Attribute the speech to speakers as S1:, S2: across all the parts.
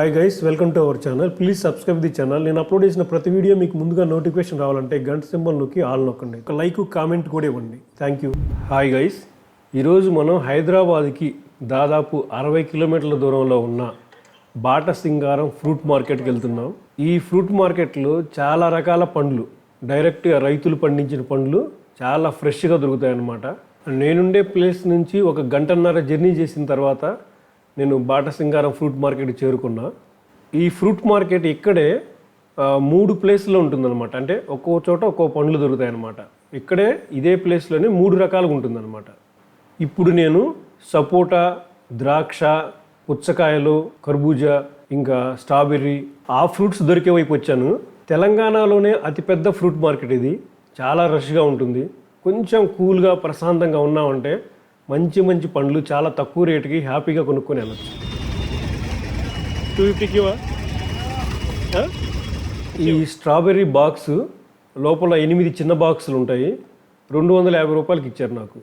S1: Hi guys welcome to our channel please subscribe the channel నేను upload చేసిన ప్రతి video మీకు ముందుగా నోటిఫికేషన్ రావాలంటే గంట సింబల్ నొక్కి ఆల్ నొక్కండి. ఒక లైక్ కామెంట్ కూడా ఇవ్వండి. థ్యాంక్ యూ హాయ్ గైస్ ఈరోజు మనం హైదరాబాద్కి దాదాపు అరవై కిలోమీటర్ల దూరంలో ఉన్న బాట సింగారం ఫ్రూట్ మార్కెట్కి వెళ్తున్నాం. ఈ ఫ్రూట్ మార్కెట్లో చాలా రకాల పండ్లు డైరెక్ట్గా రైతులు పండించిన పండ్లు చాలా ఫ్రెష్గా దొరుకుతాయి అన్నమాట నేనుండే ప్లేస్ నుంచి ఒక గంటన్నర జర్నీ చేసిన తర్వాత నేను బాట సింగారం ఫ్రూట్ మార్కెట్ చేరుకున్నా. ఈ ఫ్రూట్ మార్కెట్ ఇక్కడే మూడు ప్లేస్లో ఉంటుందన్నమాట. అంటే ఒక్కో చోట ఒక్కో పండ్లు దొరుకుతాయి అన్నమాట ఇక్కడే ఇదే ప్లేస్లోనే మూడు రకాలుగా ఉంటుందన్నమాట. ఇప్పుడు నేను సపోటా ద్రాక్ష పుచ్చకాయలు కర్బూజా ఇంకా స్ట్రాబెర్రీ ఆ ఫ్రూట్స్ దొరికే వైపు వచ్చాను. తెలంగాణలోనే అతిపెద్ద ఫ్రూట్ మార్కెట్ ఇది. చాలా రష్గా ఉంటుంది. కొంచెం కూల్గా ప్రశాంతంగా ఉన్నామంటే మంచి మంచి పండ్లు చాలా తక్కువ రేటుకి హ్యాపీగా కొనుక్కొని వెళ్ళచ్చు. టూ ఫిఫ్టీకి ఈ స్ట్రాబెర్రీ బాక్స్ లోపల ఎనిమిది చిన్న బాక్సులు ఉంటాయి. రెండు వందల యాభై రూపాయలకి ఇచ్చారు నాకు.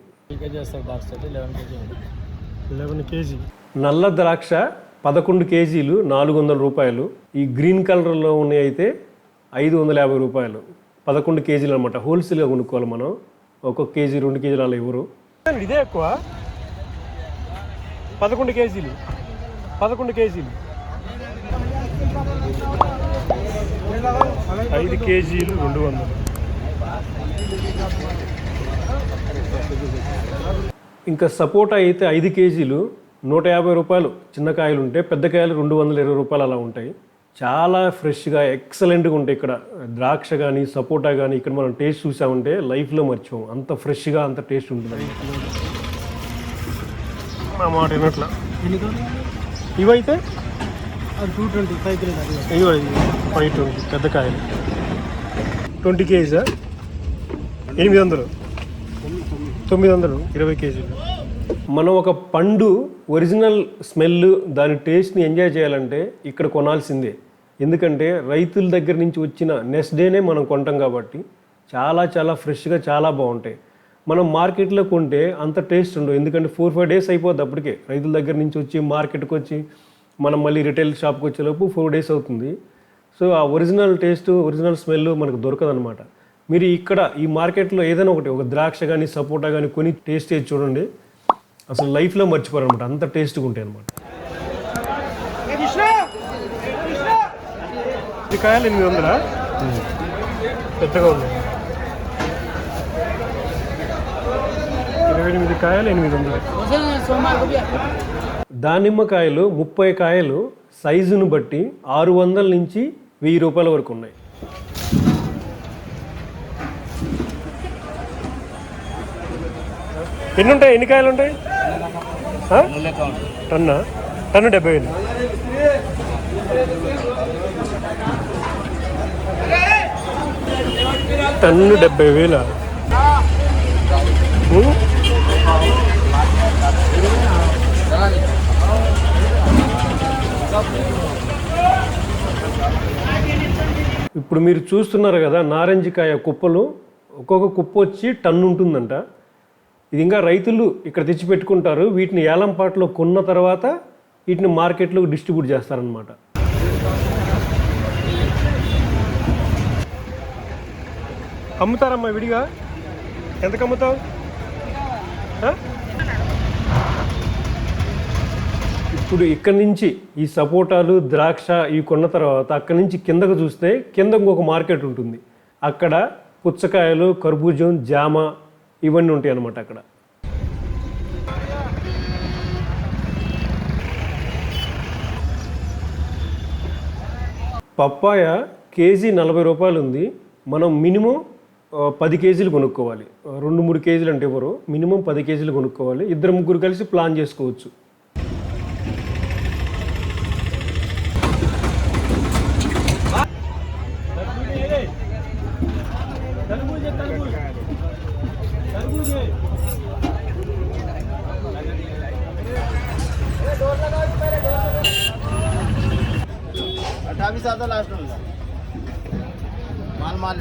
S1: Eleven KG. నల్ల ద్రాక్ష పదకొండు కేజీలు నాలుగు వందల రూపాయలు. ఈ గ్రీన్ కలర్లో ఉన్నాయి అయితే ఐదు వందల యాభై రూపాయలు. పదకొండు కేజీలు అనమాట హోల్సేల్గా కొనుక్కోవాలి మనం. ఒక్కొక్క కేజీ రెండు కేజీలు అలా ఇవ్వరు. ఇదే ఎక్కువ. పదకొండు కేజీలు. పదకొండు కేజీలు. ఐదు కేజీలు రెండు వందలు. ఇంకా సపోటా అయితే ఐదు కేజీలు నూట యాభై రూపాయలు చిన్న కాయలు ఉంటే పెద్ద కాయలు రెండు వందల ఇరవై రూపాయలు అలా ఉంటాయి. చాలా ఫ్రెష్గా ఎక్సలెంట్గా ఉంటాయి ఇక్కడ. ద్రాక్ష కానీ సపోటా కానీ ఇక్కడ మనం టేస్ట్ చూసామంటే లైఫ్లో మర్చిపోం. అంత ఫ్రెష్గా అంత టేస్ట్ ఉంటుంది. మా మాట వినట్లా? ఇవైతే?
S2: టూ ట్వంటీ ఫైవ్
S1: ఇది ఫైవ్ ట్వంటీ పెద్ద కాయలు. ట్వంటీ కేజీసా? ఎనిమిది వందలు. తొమ్మిది వందలు ఇరవై కేజీలు. మనం ఒక పండు ఒరిజినల్ స్మెల్ దాని టేస్ట్ని ఎంజాయ్ చేయాలంటే ఇక్కడ కొనాల్సిందే. ఎందుకంటే రైతుల దగ్గర నుంచి వచ్చిన నెక్స్ట్ డేనే మనం కొంటాం కాబట్టి చాలా చాలా ఫ్రెష్గా చాలా బాగుంటాయి. మనం మార్కెట్లో కొంటే అంత టేస్ట్ ఉండవు. ఎందుకంటే ఫోర్ ఫైవ్ డేస్ అయిపోద్ది అప్పటికే. రైతుల దగ్గర నుంచి వచ్చి మార్కెట్కి వచ్చి మనం మళ్ళీ రిటైల్ షాప్కి వచ్చేలోపు ఫోర్ డేస్ అవుతుంది. సో ఆ ఒరిజినల్ టేస్ట్ ఒరిజినల్ స్మెల్ మనకు దొరకదనమాట మీరు ఇక్కడ ఈ మార్కెట్లో ఏదైనా ఒకటి ఒక ద్రాక్ష కానీ సపోటా కానీ కొని టేస్ట్ చేసి చూడండి. అసలు లైఫ్లో మర్చిపోరు అనమాట అంత టేస్ట్గా ఉంటాయి అనమాట ఈ కాయలు ఎనిమిది వందలా? పెద్దగా ఉంది. ఇరవై ఎనిమిది కాయలు ఎనిమిది వందలు. దానిమ్మకాయలు ముప్పై కాయలు సైజును బట్టి ఆరు వందల నుంచి వెయ్యి రూపాయల వరకు ఉన్నాయి. ఎన్ని ఉంటాయి? ఎన్ని కాయలు ఉంటాయి? టన్నా. టన్ను డెబ్బై వేలు. టన్ను డెబ్బై వేల. ఇప్పుడు మీరు చూస్తున్నారు కదా నారింజకాయ కుప్పలు. ఒక్కొక్క కుప్ప వచ్చి టన్ను ఉంటుందంట. ఇది ఇంకా రైతులు ఇక్కడ తెచ్చి పెట్టుకుంటారు వీటిని ఏలంపాట్లో కొన్న తర్వాత వీటిని మార్కెట్లో డిస్ట్రిబ్యూట్ చేస్తారనమాట అమ్ముతారమ్మా విడిగా? ఎంతకు అమ్ముతావు ఇప్పుడు ఇక్కడి నుంచి ఈ సపోటాలు ద్రాక్ష ఇవి కొన్న తర్వాత అక్కడి నుంచి కిందకు చూస్తే కింద ఇంకొక మార్కెట్ ఉంటుంది. అక్కడ పుచ్చకాయలు కర్బూజం జామ ఇవన్నీ ఉంటాయి అన్నమాట అక్కడ. పప్పాయ కేజీ నలభై రూపాయలు ఉంది మనం మినిమం పది కేజీలు కొనుక్కోవాలి ఆ, రెండు మూడు కేజీలు అంటే ఎవరు మినిమం పది కేజీలు కొనుక్కోవాలి ఇద్దరు ముగ్గురు కలిసి ప్లాన్ చేసుకోవచ్చు
S2: अठावीस आता लास्ट होगा माल माल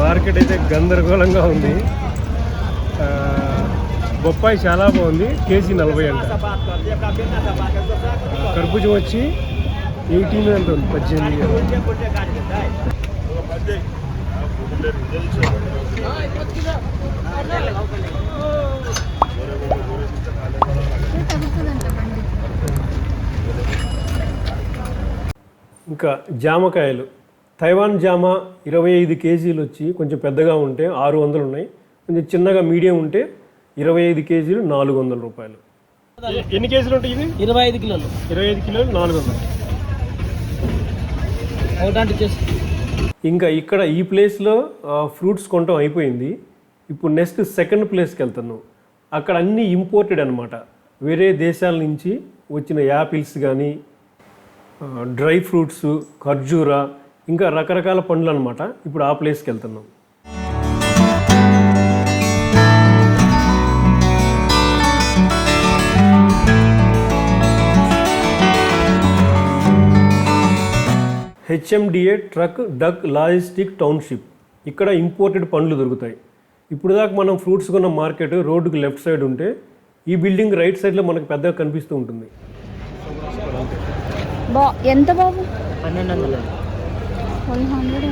S1: మార్కెట్ అయితే గందరగోళంగా ఉంది. బొప్పాయి చాలా బాగుంది. కేజీ నలభై అంట. కర్బుజం వచ్చి ఎయిటీన్ అంట ఉంది పద్దెనిమిది ఇంకా జామకాయలు. తైవాన్ జామ ఇరవై ఐదు కేజీలు వచ్చి కొంచెం పెద్దగా ఉంటే ఆరు వందలు ఉన్నాయి. కొంచెం చిన్నగా మీడియం ఉంటే ఇరవై ఐదు కేజీలు నాలుగు వందల రూపాయలు. ఎన్ని కేజీలు ఉంటాయి ఇది
S2: ఇరవై ఐదు కిలోలు.
S1: ఇరవై ఐదు కిలోలు నాలుగు వందలు. ఇంకా ఇక్కడ ఈ ప్లేస్లో ఫ్రూట్స్ కొనటం అయిపోయింది. ఇప్పుడు నెక్స్ట్ సెకండ్ ప్లేస్కి వెళ్తున్నాం. అక్కడ అన్నీ ఇంపోర్టెడ్ అనమాట వేరే దేశాల నుంచి వచ్చిన యాపిల్స్ కానీ డ్రై ఫ్రూట్స్ ఖర్జూరా ఇంకా రకరకాల పండ్లు అనమాట ఇప్పుడు ఆ ప్లేస్కి వెళ్తున్నాం. HMDA truck dock logistic township. ఇక్కడ ఇంపోర్టెడ్ పండ్లు దొరుకుతాయి. ఇప్పుడు దాకా మనం ఫ్రూట్స్ కొన్న మార్కెట్ రోడ్డుకు లెఫ్ట్ సైడ్ ఉంటే ఈ బిల్డింగ్ రైట్ సైడ్లో మనకు పెద్దగా కనిపిస్తూ ఉంటుంది.
S3: బా ఎంత బాబు?
S2: పన్నెండు వందలు
S3: ట్వెల్వ్ హండ్రెడ్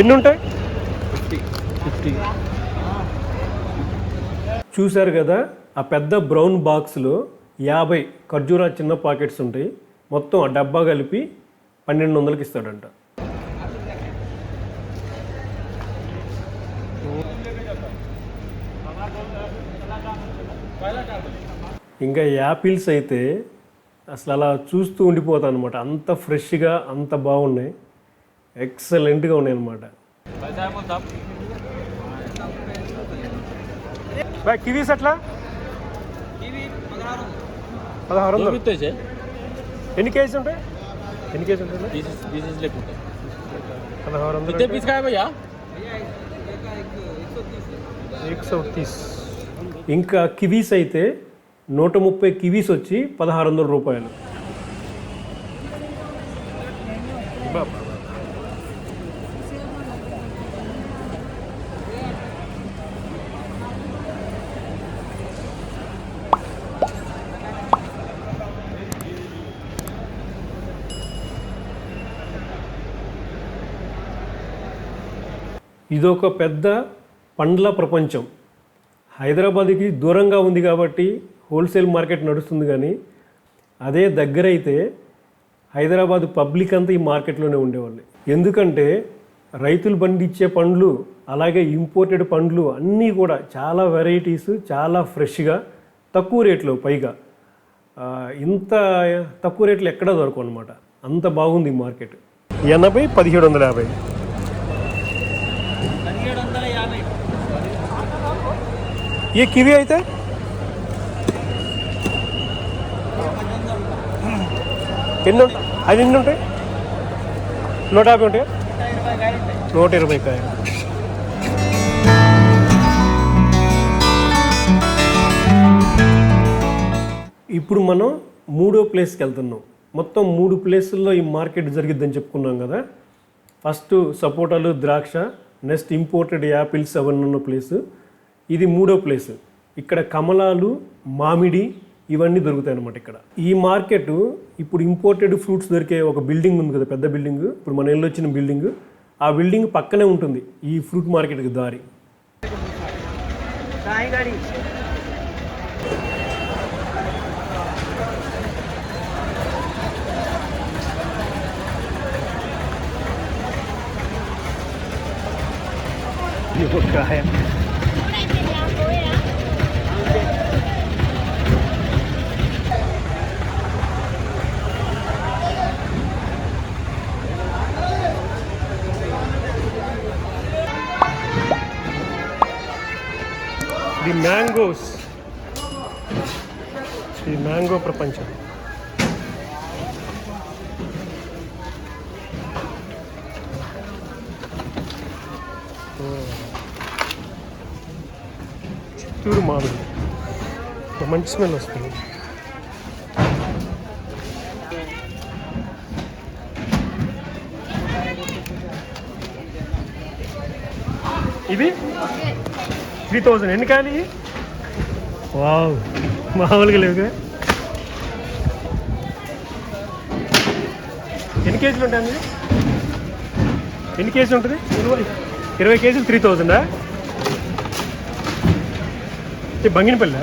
S1: ఎన్ని ఉంటాయి ఫిఫ్టీ. చూశారు కదా ఆ పెద్ద బ్రౌన్ బాక్స్లో యాభై ఖర్జూరా చిన్న పాకెట్స్ ఉంటాయి. మొత్తం ఆ డబ్బా కలిపి పన్నెండు వందలకి ఇస్తాడంట. ఇంకా యాపిల్స్ అయితే అసలు అలా చూస్తూ ఉండిపోతాను అనమాట అంత ఫ్రెష్గా అంత బాగున్నాయి ఎక్సలెంట్గా ఉన్నాయి అనమాట కివీస్ అట్లా పదహారు వందలు ఎన్ని కేజీస్ ఉంటాయి ఎన్ని కేజీస్ ఉంటాయి పదహారు వందలు అంటే एक सौ तीस. ఇంకా కివీస్ అయితే నూట ముప్పై కివీస్ వచ్చి పదహారు వందల రూపాయలు. ఇదొక పెద్ద పండ్ల ప్రపంచం. హైదరాబాద్కి దూరంగా ఉంది కాబట్టి హోల్సేల్ మార్కెట్ నడుస్తుంది కానీ అదే దగ్గరైతే హైదరాబాద్ పబ్లిక్ అంతా ఈ మార్కెట్లోనే ఉండేవాళ్ళు ఎందుకంటే రైతులు పండించే పండ్లు అలాగే ఇంపోర్టెడ్ పండ్లు అన్నీ కూడా చాలా వెరైటీస్ చాలా ఫ్రెష్గా తక్కువ రేట్లో పైగా ఇంత తక్కువ రేట్లు ఎక్కడా దొరకవు అనమాట అంత బాగుంది ఈ మార్కెట్. ఎనభై పదిహేడు వందల యాభై. ఏ కివి అయితే? ఎన్ని ఉంటాయి అది ఎన్ని ఉంటాయి? నూట యాభై ఉంటాయి? నూట ఇరవై కాయలు. ఇప్పుడు మనం మూడో ప్లేస్కి వెళ్తున్నాం. మొత్తం మూడు ప్లేసుల్లో ఈ మార్కెట్ జరిగిద్దని చెప్పుకున్నాం కదా. ఫస్ట్ సపోటాలు ద్రాక్ష నెక్స్ట్ ఇంపోర్టెడ్ యాపిల్స్ అవన్నీ ఉన్న ప్లేసు. ఇది మూడో ప్లేస్. ఇక్కడ కమలాలు మామిడి ఇవన్నీ దొరుకుతాయి అన్నమాట ఇక్కడ. ఈ మార్కెట్ ఇప్పుడు ఇంపోర్టెడ్ ఫ్రూట్స్ దొరికే ఒక బిల్డింగ్ ఉంది కదా పెద్ద బిల్డింగ్ ఇప్పుడు మన ఇల్లు వచ్చిన బిల్డింగ్ ఆ బిల్డింగ్ పక్కనే ఉంటుంది ఈ ఫ్రూట్ మార్కెట్కి దారి. కాయ ది మ్యాంగోస్. ఇది మ్యాంగో ప్రపంచం. చిత్తూరు మామిడి. మంచి స్మెల్ వస్తుంది. ఇది త్రీ థౌజండ్. ఎన్ని కాయలు? వావ్ మామూలుగా లేవు ఎన్ని కేజీలు ఉంటాయి ఎన్ని కేజీలు ఉంటుంది? ఇరవై ఇరవై కేజీలు త్రీ థౌజండా? ఇది బంగినపల్లి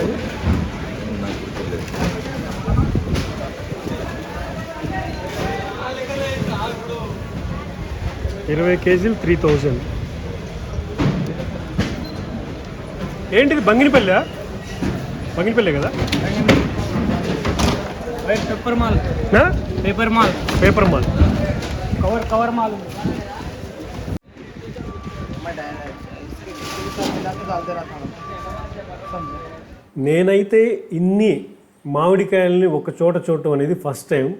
S1: ఇరవై కేజీలు త్రీ థౌజండ్. ఏంటిది? బంగినపల్లి? బంగినపల్లి కదా?
S2: పేపర్ మాల్? పేపర్ మాల్.
S1: పేపర్ మాల్.
S2: కవర్ కవర్ మాల్
S1: నేనైతే ఇన్ని మామిడికాయలని ఒక చోట చూడటం అనేది ఫస్ట్ టైం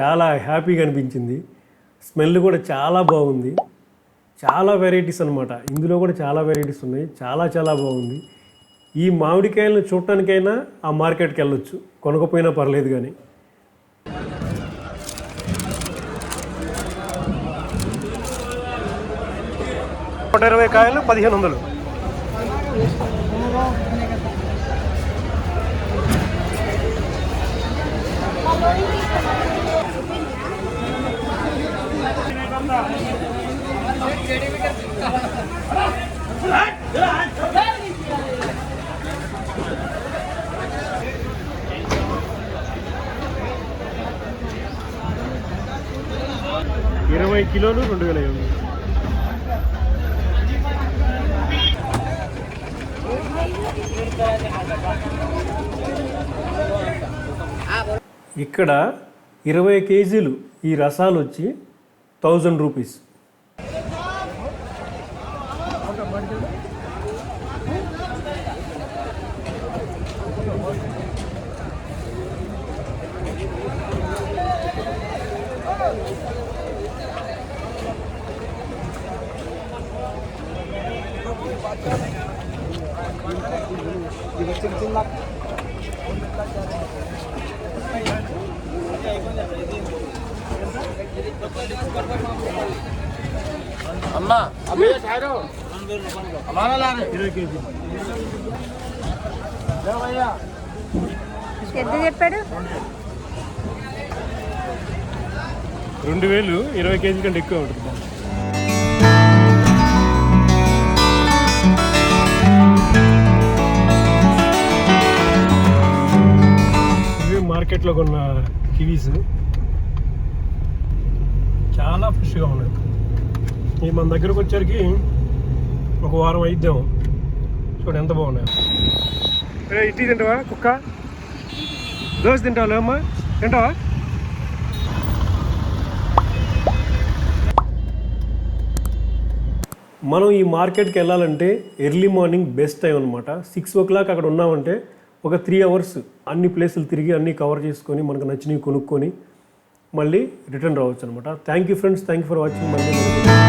S1: చాలా హ్యాపీగా అనిపించింది. స్మెల్ కూడా చాలా బాగుంది. చాలా వెరైటీస్ అనమాట ఇందులో కూడా చాలా వెరైటీస్ ఉన్నాయి. చాలా చాలా బాగుంది. ఈ మామిడికాయలను చూడటానికైనా ఆ మార్కెట్కి వెళ్ళొచ్చు. కొనకపోయినా పర్లేదు కానీ నూట ఇరవై కాయలు పదిహేను వందలు. ఇక్కడ ఇరవై కేజీలు ఈ రసాలు వచ్చి థౌజండ్ రూపీస్.
S3: ఎంత చెప్పాడు?
S1: రెండు వేలు ఇరవై కేజీల కంటే ఎక్కువ ఉంటుంది. మార్కెట్లో కొన్న కివీస్ చాలా ఫ్రెష్గా ఉన్నాయి. ఇవి మన దగ్గరకు వచ్చరికి ఒక వారం అయిద్దాం. చూడండి ఎంత బాగున్నాయి. రే ఇడ్లీ తింటావా? కుక్క? దోశ తింటావా అమ్మా తింటావా? మనం ఈ మార్కెట్కి వెళ్ళాలంటే ఎర్లీ మార్నింగ్ బెస్ట్ టైం అనమాట సిక్స్ ఓ క్లాక్ అక్కడ ఉన్నామంటే ఒక త్రీ అవర్స్ అన్ని ప్లేసులు తిరిగి అన్ని కవర్ చేసుకొని మనకు నచ్చినవి కొనుక్కొని మళ్ళీ రిటర్న్ రావచ్చు అనమాట thank you friends thank you for watching మళ్ళీ